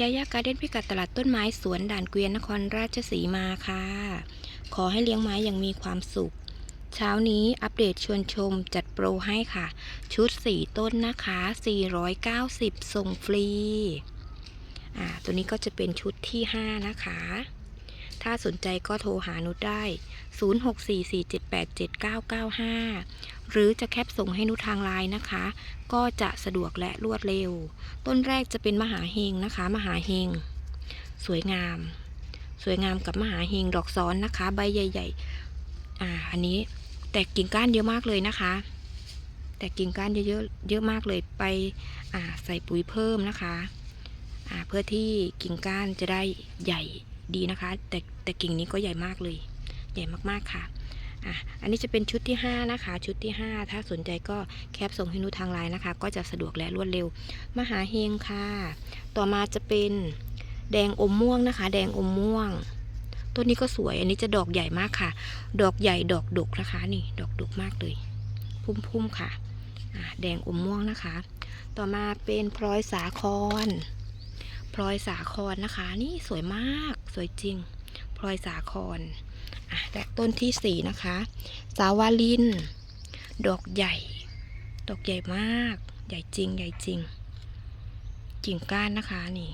ยายาการ์เด้นพิกัดตลาดต้นไม้สวนด่านเกวียนนครราชสีมาค่ะ ขอให้เลี้ยงไม้อย่างมีความสุข เช้านี้อัปเดตชวนชมจัดโปรให้ค่ะ ชุด 4 ต้นนะคะ 490 ส่งฟรี อ่า ตัวนี้ก็จะเป็นชุดที่ 5 นะคะ ถ้าสนใจก็โทรหานุชได้ 0644787995 หรือจะแคปส่งให้นุชทางไลน์นะคะ ก็จะสะดวกและรวดเร็ว ต้นแรกจะเป็นมหาเฮงนะคะ มหาเฮง สวยงาม สวยงามกับมหาเฮงดอกซ้อนนะคะ ใบใหญ่ ๆ อ่า อันนี้แตกกิ่งก้านเยอะมากเลยนะคะ แตกกิ่งก้านเยอะๆเยอะมากเลยไปใส่ปุ๋ยเพิ่มนะคะเพื่อที่กิ่งก้านจะได้ใหญ่ ดีนะคะ แต่แต่กิ่งนี้ก็ใหญ่มากเลย ใหญ่มากๆค่ะอะอันนี้จะเป็นชุดที่ 5 นะคะ ชุดที่ 5 ถ้าสนใจก็แคปส่งให้นุชทางไลน์นะคะ ก็จะสะดวกและรวดเร็ว มหาเฮงค่ะ ต่อมาจะเป็นแดงอมม่วงนะคะ แดงอมม่วง ต้นนี้ก็สวย อันนี้จะดอกใหญ่มากค่ะ ดอกใหญ่ดอกดกนะคะ นี่ดอกดกมากเลย พุ่มๆค่ะอะแดงอมม่วงนะคะ ต่อมาเป็นพลอยสาคร พลอยสาครนะคะ นี่สวยมาก สวยจริง พลอยสาครอะและต้นที่สี่นะคะ สาวาลิน ดอกใหญ่ ดอกใหญ่มาก ใหญ่จริง ใหญ่จริง กิ่งก้านนะคะนี่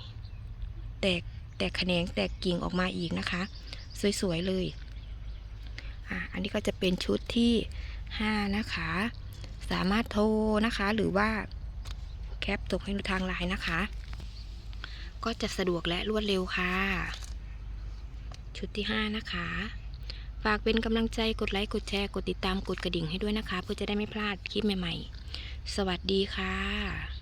แตก แตกแขนง แตกกิ่งออกมาอีกนะคะ สวย ๆ เลย อะ อันนี้ก็จะเป็นชุดที่ห้านะคะ สามารถโทรนะคะ หรือว่าแคปส่งให้ดูทางไลน์นะคะ ก็จะสะดวกและรวดเร็วค่ะ ชุดที่ 5 นะคะ ฝากเป็นกำลังใจกดไลค์กดแชร์กดติดตามกดกระดิ่งให้ด้วยนะคะ เพื่อจะได้ไม่พลาดคลิปใหม่ ๆ สวัสดีค่ะ